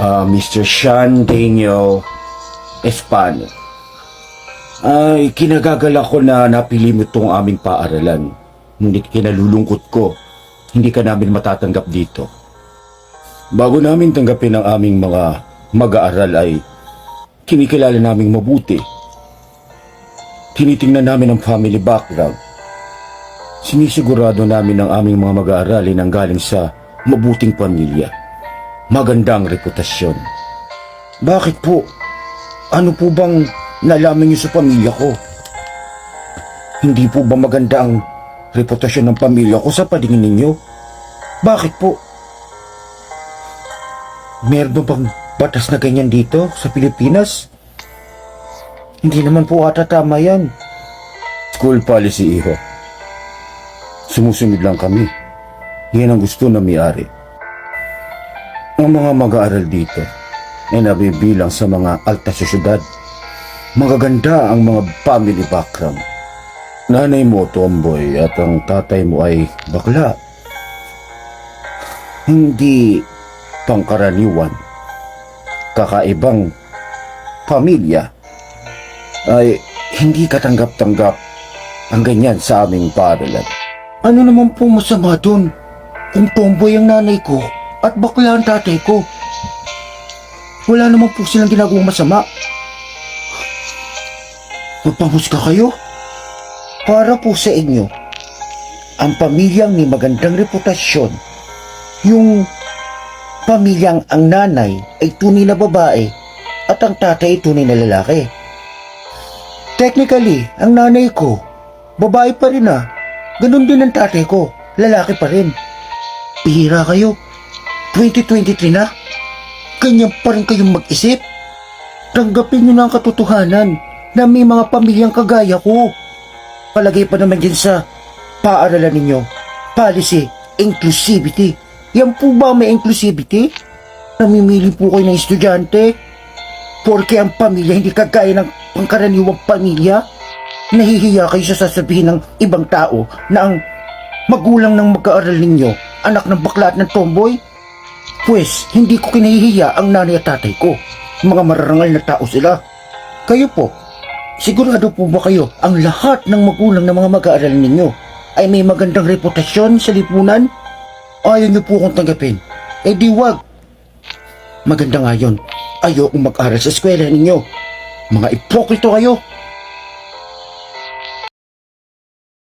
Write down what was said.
ah, Mr. Sean Daniel Espano. Ay, kinagagala ko na napili mo itong aming paaralan. Ngunit kinalulungkot ko, hindi ka namin matatanggap dito. Bago namin tanggapin ang aming mga mag-aaral ay kinikilala naming mabuti. Tinitingnan namin ang family background. Sinisigurado namin ang aming mga mag-aaralin ang galing sa mabuting pamilya. Magandang reputasyon. Bakit po? Ano po bang nalaman niyo sa pamilya ko? Hindi po ba maganda ang reputasyon ng pamilya ko sa paningin ninyo? Bakit po? Meron ba bang batas na ganyan dito sa Pilipinas? Hindi naman po ata tama yan. School policy, iho. Sumusunod lang kami. Yan ang gusto na may-ari. Ang mga mag-aaral dito ay nabibilang sa mga alta sosyedad. Magaganda ang mga family background. Nanay mo tomboy at ang tatay mo ay bakla. Hindi pangkaraniwan. Kakaibang pamilya ay hindi katanggap-tanggap ang ganyan sa aming paaralan. Ano naman po masama dun? Kung tomboy ang nanay ko at bakla ang tatay ko. Wala naman po silang ginagawang masama. Magpamuska kayo? Para po sa inyo, ang pamilyang may magandang reputasyon, yung pamilyang ang nanay ay tunay na babae at ang tatay ay tunay na lalaki. Technically, ang nanay ko, babae pa rin ah. Ganon din ang tatay ko, lalaki pa rin. Pihira kayo. 2023 na. Ganyan pa rin kayong mag-isip. Tanggapin nyo na ang katotohanan na may mga pamilyang kagaya ko. Palagay pa naman din sa paaralan ninyo. Policy, inclusivity. Yan po ba may inclusivity? Namimili po kayo ng estudyante? Porke ang pamilya hindi kagaya ng pangkaraniwang pamilya? Nahihiya kayo sa sasabihin ng ibang tao na ang magulang ng mag-aaral ninyo, anak ng bakla at ng tomboy? Pues, hindi ko kinahihiya ang nanay at tatay ko. Mga mararangal na tao sila. Kayo po, sigurado po ba kayo ang lahat ng magulang ng mga mag-aaral ninyo ay may magandang reputasyon sa lipunan? Ayaw niyo po akong tanggapin. Eh di wag. Maganda nga yun. Ayokong mag-aral sa eskwela ninyo. Mga ipokrito kayo.